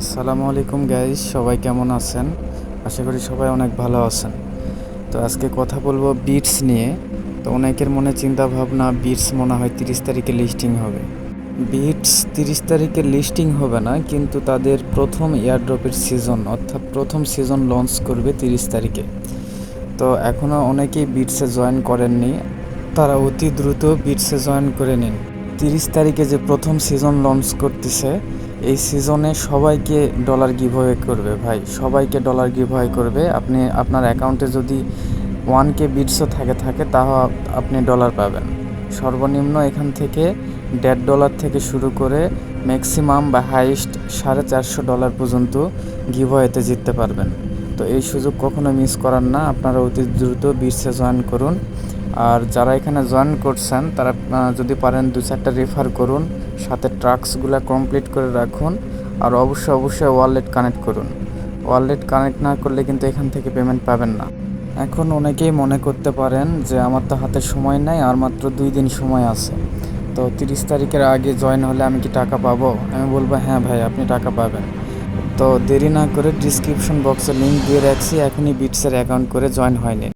আসসালামু আলাইকুম গাইজ সবাই কেমন আছেন? আশা করি সবাই অনেক ভালো আছেন। তো আজকে কথা বলব বিটস নিয়ে। তো অনেকের মনে চিন্তা ভাবনা বিটস মনে হয় তিরিশ তারিখে লিস্টিং হবে। বিটস তিরিশ তারিখে লিস্টিং হবে না, কিন্তু তাদের প্রথম এয়ারড্রপের সিজন অর্থাৎ প্রথম সিজন লঞ্চ করবে তিরিশ তারিখে। তো এখনও অনেকেই বিটসে জয়েন করেননি। তারা অতি দ্রুত বিটসে জয়েন করে নিন। তিরিশ তারিখে যে প্রথম সিজন লঞ্চ করতেছে এই সিজনে সবাইকে ডলার গিভওয়ে করবে ভাই, সবাইকে ডলার গিভওয়ে করবে। আপনি, আপনার অ্যাকাউন্টে যদি ওয়ান কে বিটসও থাকে থাকে তাও আপনি ডলার পাবেন। সর্বনিম্ন এখান থেকে দেড় ডলার থেকে শুরু করে ম্যাক্সিমাম বা হাইস্ট সাড়ে চারশো ডলার পর্যন্ত গিভওয়েতে জিততে পারবেন। তো এই সুযোগ কখনো মিস করার না, আপনারা অতি দ্রুত বিটসে জয়েন করুন। আর যারা এখানে জয়েন করছেন, তারা যদি পারেন দু চারটা রেফার করুন, সাথে ট্রাক্সগুলো কমপ্লিট করে রাখুন, আর অবশ্যই অবশ্যই ওয়ালেট কানেক্ট করুন। ওয়ালেট কানেক্ট না করলে কিন্তু এখান থেকে পেমেন্ট পাবেন না। এখন অনেকেই মনে করতে পারেন যে, আমার তো হাতে সময় নাই, আর মাত্র দুই দিন সময় আছে। তো তিরিশ তারিখের আগে জয়েন হলে আমি কি টাকা পাবো? আমি বলব হ্যাঁ ভাই, আপনি টাকা পাবেন। তো দেরি না করে ডিসক্রিপশন বক্সে লিঙ্ক দিয়ে রাখছি, এখনই বিটসের অ্যাকাউন্ট করে জয়েন হয়নি।